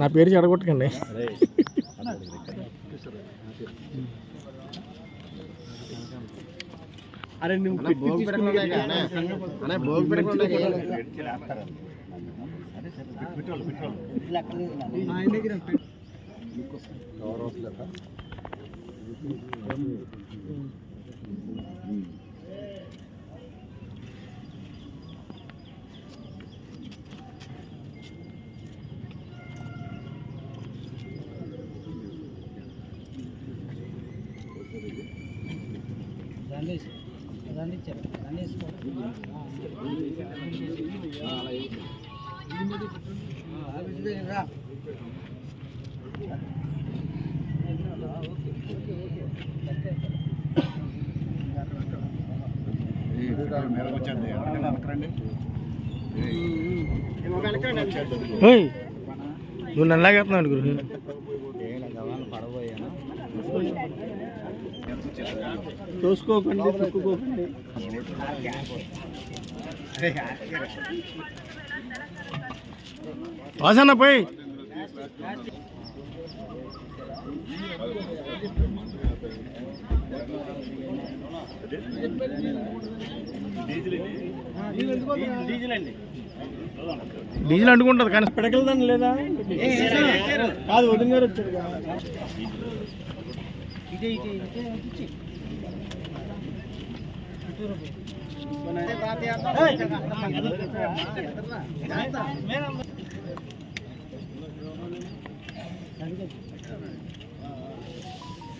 నా పేరు చెడగొట్టకండి అరే నువ్వు అన్న, ఆయన దగ్గర ఓయ్ నువ్వు నన్ను లాగేస్తున్నావు గురు చూసుకోకండి తొక్కుకోకండి వాసన్న పోయి డీజిల్ అంటుకుంటుంది కానీ పిడకలదండి లేదా కాదు వదిన గారు వచ్చారు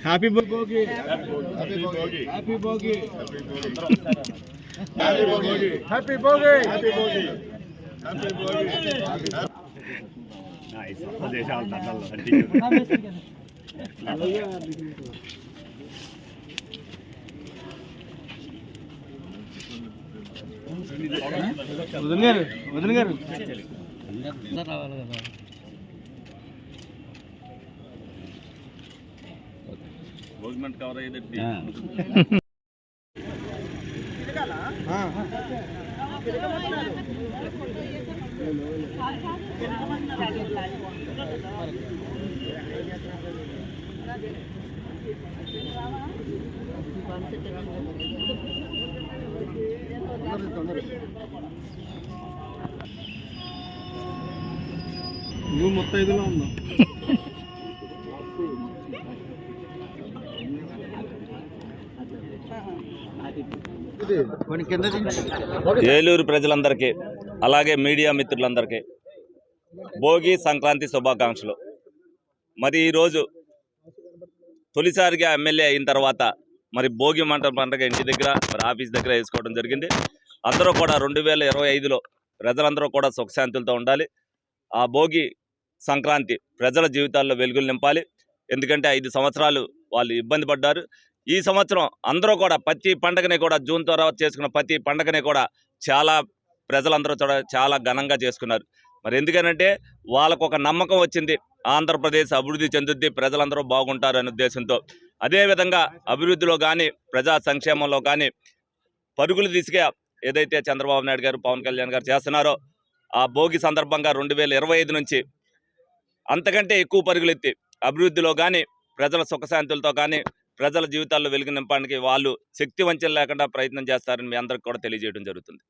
happy Bhogi happy Bhogi happy Bhogi happy Bhogi happy Bhogi వదిన గారు వదిన గారు నువ్వు మొత్తం ఇదిలో ఉన్నావు. ఏలూరు ప్రజలందరికీ అలాగే మీడియా మిత్రులందరికీ భోగి సంక్రాంతి శుభాకాంక్షలు. మరి ఈరోజు తొలిసారిగా ఎమ్మెల్యే అయిన తర్వాత మరి భోగి మంట పండుగ ఇంటి దగ్గర మరి ఆఫీస్ దగ్గర వేసుకోవడం జరిగింది. అందరూ కూడా రెండు వేల ఇరవై ఐదులో ప్రజలందరూ కూడా సుఖశాంతులతో ఉండాలి. ఆ భోగి సంక్రాంతి ప్రజల జీవితాల్లో వెలుగులు నింపాలి. ఎందుకంటే ఐదు సంవత్సరాలు వాళ్ళు ఇబ్బంది పడ్డారు. ఈ సంవత్సరం అందరూ కూడా ప్రతి పండగని కూడా జూన్ తర్వాత చేసుకున్న ప్రతి పండగని కూడా చాలా ప్రజలందరూ కూడా చాలా ఘనంగా చేసుకున్నారు. మరి ఎందుకనంటే వాళ్ళకు ఒక నమ్మకం వచ్చింది. ఆంధ్రప్రదేశ్ అభివృద్ధి చెందుద్ది ప్రజలందరూ బాగుంటారు అనే ఉద్దేశంతో అదేవిధంగా అభివృద్ధిలో కానీ ప్రజా సంక్షేమంలో కానీ పరుగులు తీసుకే ఏదైతే చంద్రబాబు నాయుడు గారు పవన్ కళ్యాణ్ గారు చేస్తున్నారో ఆ భోగి సందర్భంగా రెండు వేల ఇరవై ఐదు నుంచి అంతకంటే ఎక్కువ పరుగులు ఎత్తి అభివృద్ధిలో కానీ ప్రజల సుఖశాంతులతో కానీ ప్రజల జీవితాల్లో వెలుగు నింపడానికి వాళ్ళు శక్తి వంచన లేకుండా ప్రయత్నం చేస్తారని మీ అందరికి కూడా తెలియజేయడం జరుగుతుంది.